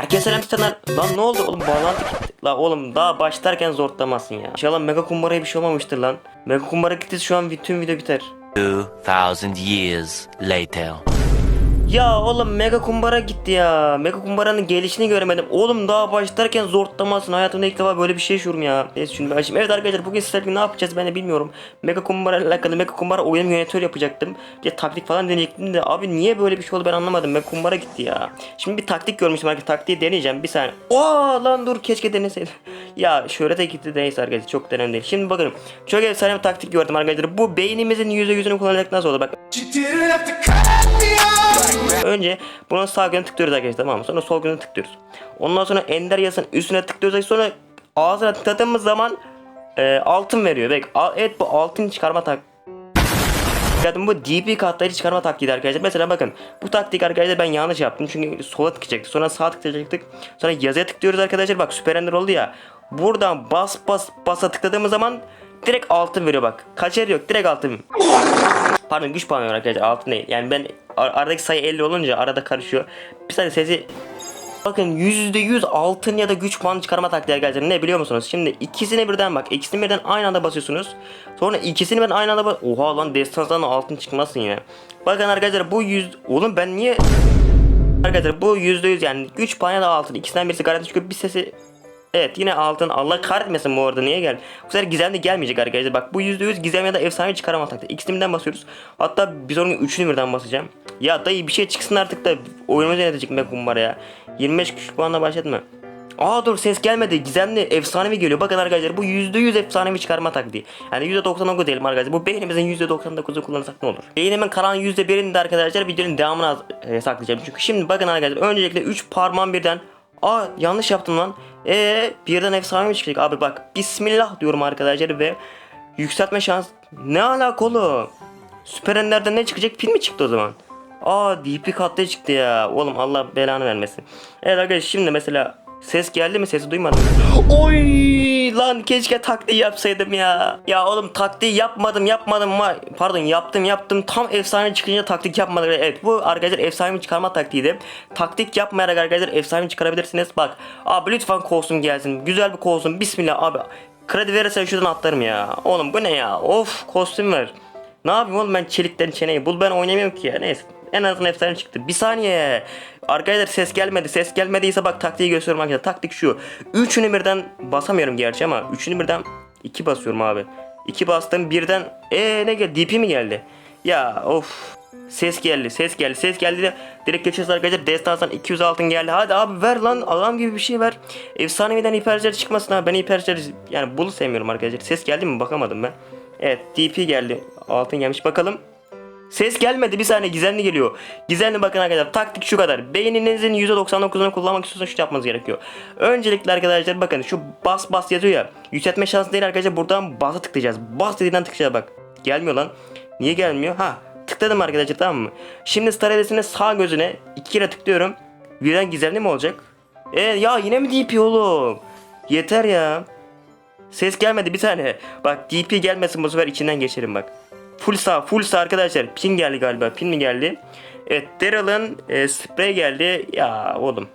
Herkese selam insanlar. Lan ne oldu oğlum bağlantı gitti. La oğlum daha başlarken zorlamasın ya. İnşallah mega kumbaraya bir şey olmamıştır lan. Mega kumbara gitti şu an bütün video biter. 2000 years later. Ya oğlum mega kumbara gitti ya. Mega kumbaranın gelişini göremedim. Oğlum daha başlarken zorlamasın. Hayatımda ilk defa böyle bir şey yaşıyorum ya. Neyse şimdi ben şimdi. Evet arkadaşlar bugün sizlerle ne yapacağız ben de bilmiyorum. Mega kumbara ile alakalı mega kumbara oyun yönetör yapacaktım. Bir de taktik falan deneyecektim de abi niye böyle bir şey oldu ben anlamadım. Mega kumbara gitti ya. Şimdi bir taktik görmüştüm arkadaşlar. Taktiği deneyeceğim bir saniye. Oo lan dur keşke deneseydim. ya gitti de neyse arkadaşlar çok önemli değil. Şimdi bakın çok efsane bir taktik gördüm arkadaşlar. Bu beynimizin %100'ünü kullanarak nasıl olur bak. Önce bunun sağ gözüne tıklıyoruz arkadaşlar tamam mı? Sonra sol gözüne tıklıyoruz. Ondan sonra ender yazısının üstüne tıklıyoruz. Sonra ağzına tıkladığımız zaman e, altın veriyor. Bak, al- evet bu altın çıkarma tak. Zaten bu DP kartları çıkarma taktiği arkadaşlar. Mesela bakın bu taktik arkadaşlar ben yanlış yaptım. Çünkü sola tıklayacaktık. Sonra sağa tıklayacaktık. Sonra yazıya tıklıyoruz arkadaşlar. Bak süper ender oldu ya. Buradan bas bas basa tıkladığımız zaman direkt altın veriyor bak. Kaçar yok direkt altın. Pardon güç puanı arkadaşlar altın değil. Yani ben ar- aradaki sayı 50 olunca arada karışıyor. Bir saniye sesi Bakın %100 altın ya da güç puanı çıkarma taktiği arkadaşlar. Ne biliyor musunuz? Şimdi ikisini birden bak. ikisini birden aynı anda basıyorsunuz. Sonra ikisini birden aynı anda bas... Oha lan destansdan altın çıkmasın ya. Bakın arkadaşlar bu yüz... Oğlum ben niye... Arkadaşlar bu %100 yani güç puanı da altın. ikisinden birisi garanti çıkıyor. Bir sesi Evet yine altın Allah kahretmesin bu arada niye gel? Bu sefer gizem de gelmeyecek arkadaşlar. Bak bu %100 gizem ya da efsane çıkarama taktiği. İkisini birden basıyoruz. Hatta bir sonraki üçünü birden basacağım. Ya dayı bir şey çıksın artık da oyunumuz yönetecek be kumbara ya. 25 küçük puanla başlatma. Aa dur ses gelmedi. Gizemli efsanevi geliyor. Bakın arkadaşlar bu %100 efsanevi çıkarma taktiği. Yani %99 diyelim arkadaşlar. Bu beynimizin %99'u kullanırsak ne olur? Beynimin kalan %1'ini de arkadaşlar videonun devamına e, saklayacağım. Çünkü şimdi bakın arkadaşlar öncelikle 3 parmağım birden Aa yanlış yaptım lan. Ee birden efsane mi çıkacak? Abi bak bismillah diyorum arkadaşlar ve yükseltme şans ne alaka oğlum? Süper Ender'den ne çıkacak? Pil mi çıktı o zaman? Aa DP katlı çıktı ya. Oğlum Allah belanı vermesin. Evet arkadaşlar şimdi mesela ses geldi mi? Sesi duymadım. Oy lan keşke taktiği yapsaydım ya. Ya oğlum taktiği yapmadım yapmadım ama pardon yaptım yaptım tam efsane çıkınca taktik yapmadım. Evet bu arkadaşlar efsane çıkarma taktiğiydi. Taktik yapmayarak arkadaşlar efsane çıkarabilirsiniz. Bak abi lütfen kostüm gelsin. Güzel bir kostüm. Bismillah abi. Kredi verirsen şuradan atlarım ya. Oğlum bu ne ya? Of kostüm ver. Ne yapayım oğlum ben çelikten çeneyi bul ben oynamıyorum ki ya neyse. En azından efsane çıktı. Bir saniye. Arkadaşlar ses gelmedi. Ses gelmediyse bak taktiği gösteriyorum arkadaşlar. Taktik şu. Üçünü birden basamıyorum gerçi ama üçünü birden iki basıyorum abi. İki bastım birden ee ne geldi? DP mi geldi? Ya of. Ses geldi, ses geldi, ses geldi de direkt geçiyoruz arkadaşlar. Destans'tan 200 altın geldi. Hadi abi ver lan adam gibi bir şey ver. Efsaneviden hipercer çıkmasın abi. Ben hipercer yani bulu sevmiyorum arkadaşlar. Ses geldi mi bakamadım ben. Evet DP geldi. Altın gelmiş bakalım. Ses gelmedi bir saniye gizemli geliyor. Gizemli bakın arkadaşlar taktik şu kadar. Beyninizin %99'unu kullanmak istiyorsanız şu yapmanız gerekiyor. Öncelikle arkadaşlar bakın şu bas bas yazıyor ya. Yükseltme şansı değil arkadaşlar buradan basa tıklayacağız. Bas dediğinden tıklayacağız bak. Gelmiyor lan. Niye gelmiyor? Ha tıkladım arkadaşlar tamam mı? Şimdi star hedesinin sağ gözüne iki kere tıklıyorum. Birden gizemli mi olacak? E ya yine mi DP oğlum? Yeter ya. Ses gelmedi bir tane. Bak DP gelmesin bu sefer içinden geçerim bak. Full sağ, full sağ arkadaşlar. Pin geldi galiba. Pin mi geldi? Evet, Daryl'ın e, sprey geldi. Ya oğlum.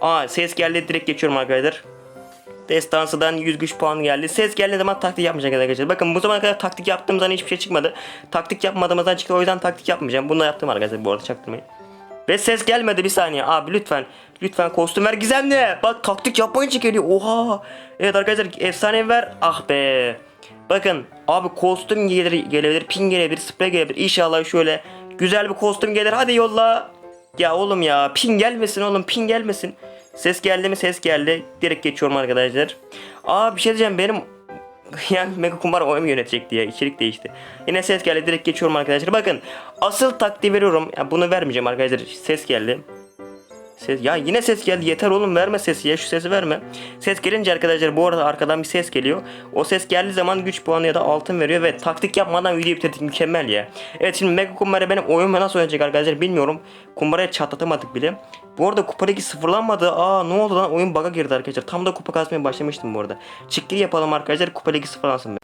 Aa ses geldi direkt geçiyorum arkadaşlar. Destansı'dan 100 güç puan geldi. Ses geldiği zaman taktik yapmayacak arkadaşlar. Bakın bu zamana kadar taktik yaptığım zaman hiçbir şey çıkmadı. Taktik yapmadığımızdan çıktı. O yüzden taktik yapmayacağım. Bunu da yaptım arkadaşlar bu arada çaktırmayın. Ve ses gelmedi bir saniye. Abi lütfen. Lütfen kostüm ver gizemli. Bak taktik yapmayınca geliyor. Oha. Evet arkadaşlar efsane ver. Ah be. Bakın abi kostüm gelir, gelebilir, pin gelebilir, sprey gelebilir. İnşallah şöyle güzel bir kostüm gelir. Hadi yolla. Ya oğlum ya pin gelmesin oğlum pin gelmesin. Ses geldi mi ses geldi. Direkt geçiyorum arkadaşlar. Aa bir şey diyeceğim benim yani Mega Kumar oyun yönetecekti ya içerik değişti. Yine ses geldi direkt geçiyorum arkadaşlar. Bakın asıl taktiği veriyorum. Ya bunu vermeyeceğim arkadaşlar. Ses geldi. Ses, ya yine ses geldi yeter oğlum verme sesi ya şu sesi verme. Ses gelince arkadaşlar bu arada arkadan bir ses geliyor. O ses geldiği zaman güç puanı ya da altın veriyor ve taktik yapmadan videoyu bitirdik mükemmel ya. Evet şimdi Mega Kumbara benim oyun nasıl oynayacak arkadaşlar bilmiyorum. Kumbaraya çatlatamadık bile. Bu arada kupa ligi sıfırlanmadı. Aa ne oldu lan oyun bug'a girdi arkadaşlar. Tam da kupa kasmaya başlamıştım bu arada. Çıkkili yapalım arkadaşlar kupa ligi sıfırlansın.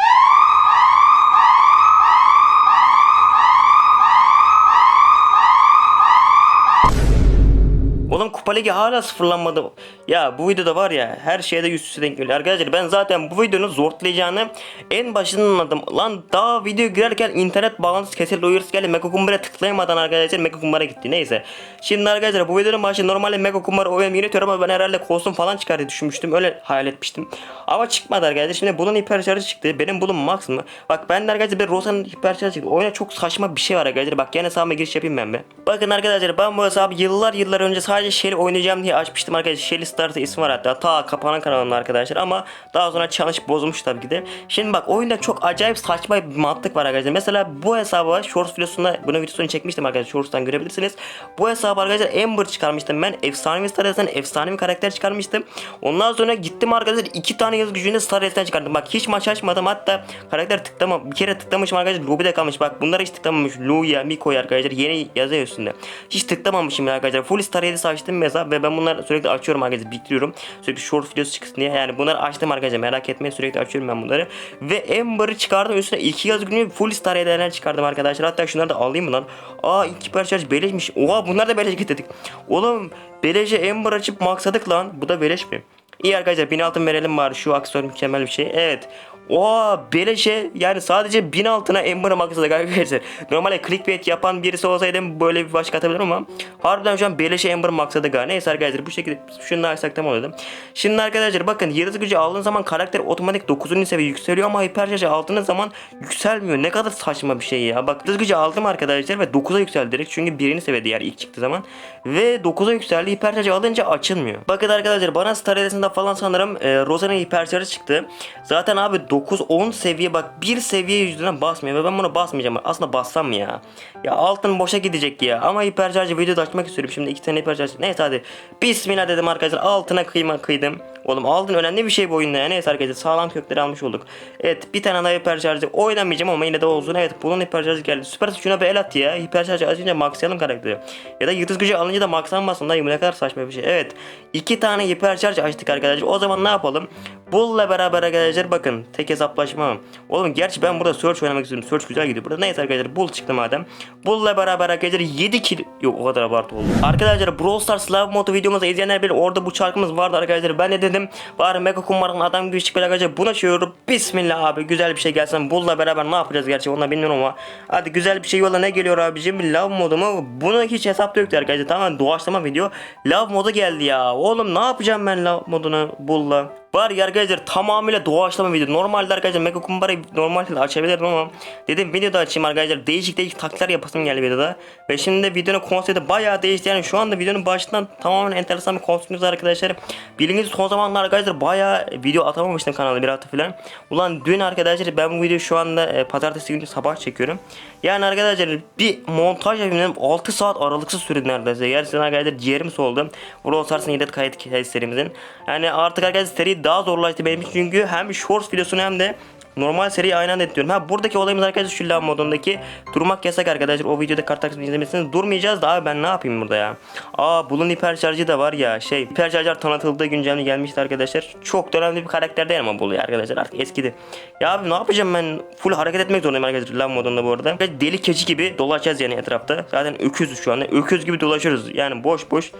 Ligi hala sıfırlanmadı. Ya bu videoda var ya her şeyde yüz üstü denk geliyor. Arkadaşlar ben zaten bu videonun zortlayacağını en başından anladım. Lan daha video girerken internet bağlantısı kesildi uyarısı geldi. Mega Kumbar'a tıklayamadan arkadaşlar Mega Kumbar'a gitti. Neyse. Şimdi arkadaşlar bu videonun başı normalde Mega Kumbar oyun yönetiyorum ama ben herhalde kostüm falan çıkar diye düşünmüştüm. Öyle hayal etmiştim. Ama çıkmadı arkadaşlar. Şimdi bunun hiper çıktı. Benim bunun max mı? Bak ben de arkadaşlar bir Rosa'nın hiper şarjı çıktı. Oyuna çok saçma bir şey var arkadaşlar. Bak gene hesabıma giriş yapayım ben be. Bakın arkadaşlar ben bu hesabı yıllar yıllar önce sadece Shelly oynayacağım diye açmıştım arkadaşlar. Shelly Stars ismi var hatta. Ta kapanan kanalında arkadaşlar ama daha sonra challenge bozulmuş tabii ki de. Şimdi bak oyunda çok acayip saçma bir mantık var arkadaşlar. Mesela bu hesaba Shorts videosunda bunun videosunu çekmiştim arkadaşlar. Shorts'tan görebilirsiniz. Bu hesabı arkadaşlar Ember çıkarmıştım ben. Efsanevi Star Race'den efsane bir karakter çıkarmıştım. Ondan sonra gittim arkadaşlar iki tane yıldız gücünde Star çıkardım. Bak hiç maç açmadım hatta karakter tıklama bir kere tıklamışım arkadaşlar lobide kalmış. Bak bunlara hiç tıklamamış. Luya, Miko'ya arkadaşlar yeni yazıyor üstünde. Hiç tıklamamışım arkadaşlar. Full Star Race'i açtım mesela ve ben bunları sürekli açıyorum arkadaşlar. Bitiriyorum. Sürekli short videosu çıksın diye. Yani bunları açtım arkadaşlar. Merak etmeyin sürekli açıyorum ben bunları. Ve Ember'ı çıkardım üstüne iki yıldız gücünü full Star Race'den çıkardım arkadaşlar. Hatta şunları da alayım mı lan? Aa iki parça beleşmiş. Oha bunlar da beleş getirdik. Oğlum beleşe Ember açıp maksadık lan. Bu da beleş mi? İyi arkadaşlar 1000 altın verelim bari şu aksiyonu mükemmel bir şey. Evet. Oha beleşe yani sadece 1000 altına Ember'ı maksadık arkadaşlar. Normalde clickbait yapan birisi olsaydı böyle bir başlık atabilirim ama harbiden şu an beleşe Ember maksadık ha. Neyse arkadaşlar bu şekilde şunu açsak tamam dedim. Şimdi arkadaşlar bakın yıldız gücü aldığın zaman karakter otomatik 9. seviye yükseliyor ama hiperşarjı aldığınız zaman yükselmiyor. Ne kadar saçma bir şey ya. Bak yıldız gücü aldım arkadaşlar ve 9'a yükseldi direkt çünkü birinci seviyede yer ilk çıktığı zaman. Ve 9'a yükseldi hiperşarjı alınca açılmıyor. Bakın arkadaşlar bana Star falan sanırım e, Rosa'nın hiperşarjı çıktı. Zaten abi 9-10 seviye bak bir seviye yüzünden basmıyor ve ben buna basmayacağım. Aslında bassam ya? Ya altın boşa gidecek ya. Ama hiperşarjı videoda açmak istiyorum. Şimdi iki tane hiperşarjı. Neyse hadi. Bismillah dedim arkadaşlar. Altına kıyma kıydım. Oğlum altın önemli bir şey bu oyunda ya. Neyse arkadaşlar sağlam kökleri almış olduk. Evet bir tane daha hiperşarjı oynamayacağım ama yine de olsun. Evet bunun hiperşarjı geldi. Süper şuna bir el at ya. Hiperşarjı açınca maxlayalım karakteri. Ya da yıldız gücü alınca da maxlanmasın. Dayı bu ne kadar saçma bir şey. Evet. iki tane hiperşarj açtık arkadaşlar. O zaman ne yapalım? Bull'la beraber arkadaşlar bakın. Tek hesaplaşma. Oğlum gerçi ben burada search oynamak istiyorum. Search güzel gidiyor burada. Neyse arkadaşlar Bull çıktı madem. Bull'la beraber arkadaşlar 7 kill... Yok o kadar abartı oldu. Arkadaşlar Brawl Stars Love Moto videomuzu izleyenler bilir. Orada bu çarkımız vardı arkadaşlar. Ben de dedim bari Mega Kumbar'ın adam gibi çıkıyor arkadaşlar. Buna çeviriyorum. Bismillah abi güzel bir şey gelsin. Bull'la beraber ne yapacağız gerçi onu da bilmiyorum ama. Hadi güzel bir şey yolla ne geliyor abicim? Love modu mu? Bunu hiç hesapta yoktu arkadaşlar. Tamam doğaçlama video. Love modu geldi ya. Oğlum ne yapacağım ben Love modunu Bull'la? Var ya arkadaşlar tamamıyla doğaçlama video. Normalde arkadaşlar Mega Kumbara'yı normalde açabilirdim ama dedim videoda açayım arkadaşlar. Değişik değişik taktikler yapasım geldi videoda. Ve şimdi de videonun konsepti bayağı değişti. Yani şu anda videonun başından tamamen enteresan bir konseptimiz var arkadaşlar. Bildiğiniz son zamanlar arkadaşlar bayağı video atamamıştım kanalda bir hafta falan. Ulan dün arkadaşlar ben bu videoyu şu anda e, pazartesi günü sabah çekiyorum. Yani arkadaşlar bir montaj yapayım dedim. 6 saat aralıksız sürdü neredeyse. Gerçekten arkadaşlar ciğerim soldu. Brawl Stars'ın yedet kayıt kayıt serimizin. Yani artık arkadaşlar seri daha zorlaştı benim için çünkü hem shorts videosunu hem de normal seriyi aynı anda editliyorum. Ha buradaki olayımız arkadaşlar şu lav modundaki durmak yasak arkadaşlar. O videoda kart izlemesiniz. Durmayacağız da abi ben ne yapayım burada ya? Aa bunun hiper şarjı da var ya. Şey hiper şarjlar tanıtıldığı güncelde gelmişti arkadaşlar. Çok önemli bir karakter değil ama bu ya arkadaşlar artık eskidi. Ya abi ne yapacağım ben? Full hareket etmek zorundayım arkadaşlar lav modunda bu arada. Deli keçi gibi dolaşacağız yani etrafta. Zaten öküzüz şu anda. Öküz gibi dolaşıyoruz. Yani boş boş.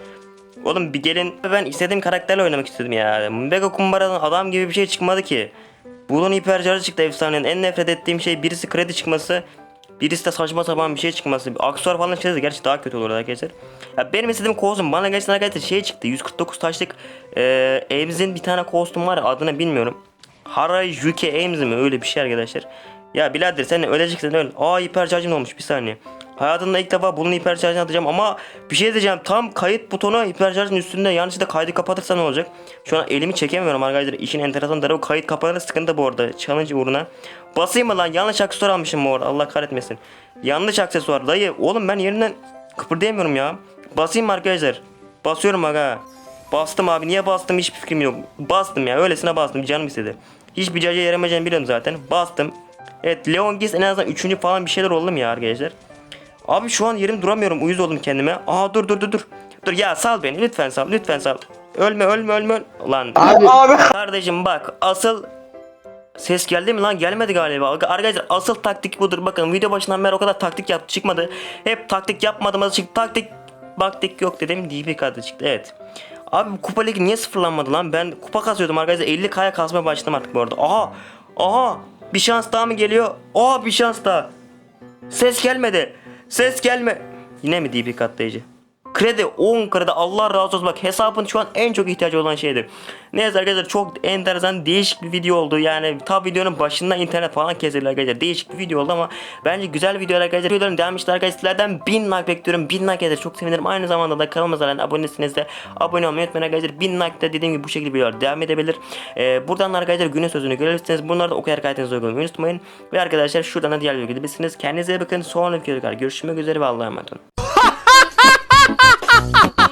Oğlum bir gelin ben istediğim karakterle oynamak istedim ya. Mega kumbaradan adam gibi bir şey çıkmadı ki. Bunun hipercarı çıktı efsanenin. En nefret ettiğim şey birisi kredi çıkması. Birisi de saçma sapan bir şey çıkması. Aksesuar falan çıksa gerçi daha kötü olur arkadaşlar. Ya benim istediğim kostüm bana gerçekten arkadaşlar şey çıktı. 149 taşlık e, Ames'in bir tane kostüm var adını bilmiyorum. Harajuki Ames mi öyle bir şey arkadaşlar. Ya birader sen öleceksin öl. Aa hipercharge'ın olmuş bir saniye. Hayatımda ilk defa bunun hipercharge'ını atacağım ama bir şey diyeceğim tam kayıt butonu hipercharge'ın üstünde yanlışlıkla kaydı kapatırsa ne olacak? Şu an elimi çekemiyorum arkadaşlar işin enteresan tarafı kayıt kapanır sıkıntı bu arada challenge uğruna. Basayım mı lan yanlış aksesuar almışım bu arada Allah kahretmesin. Yanlış aksesuar dayı oğlum ben yerinden kıpırdayamıyorum ya. Basayım mı arkadaşlar? Basıyorum aga. Bastım abi niye bastım hiçbir fikrim yok. Bastım ya öylesine bastım canım istedi. Hiçbir caca yaramayacağını biliyorum zaten. Bastım. Evet Leon Gis en azından üçüncü falan bir şeyler oldum ya arkadaşlar. Abi şu an yerim duramıyorum uyuz oldum kendime. Aa dur dur dur dur. Dur ya sal beni lütfen sal lütfen sal. Ölme ölme ölme. Lan. Abi. Kardeşim bak asıl Ses geldi mi lan? Gelmedi galiba. Arkadaşlar asıl taktik budur. Bakın video başından beri o kadar taktik yaptı çıkmadı. Hep taktik yapmadığımız için taktik baktık yok dedim DP kartı çıktı evet. Abi bu kupa ligi niye sıfırlanmadı lan? Ben kupa kasıyordum arkadaşlar 50 kaya kasmaya başladım artık bu arada. Aha! Aha! Bir şans daha mı geliyor? Aa bir şans daha. Ses gelmedi. Ses gelme. Yine mi DP katlayıcı? Kredi 10 kredi Allah razı olsun bak hesabın şu an en çok ihtiyacı olan şeydi. Neyse arkadaşlar çok enteresan değişik bir video oldu. Yani tam videonun başında internet falan kesildi arkadaşlar. Değişik bir video oldu ama bence güzel videolar arkadaşlar. Videoların devam işte arkadaşlar. Sizlerden 1000 like bekliyorum. 1000 like eder çok sevinirim. Aynı zamanda da kanalımıza lan abonesiniz de abone olmayı unutmayın arkadaşlar. 1000 like de dediğim gibi bu şekilde videolar devam edebilir. Ee, buradan da arkadaşlar günün sözünü görebilirsiniz. Bunları da okuyarak hayatınızı uygulamayı unutmayın. Ve arkadaşlar şuradan da diğer videoya gidebilirsiniz. Kendinize bakın. Sonraki videoda görüşmek üzere ve Allah'a emanet olun. ha ha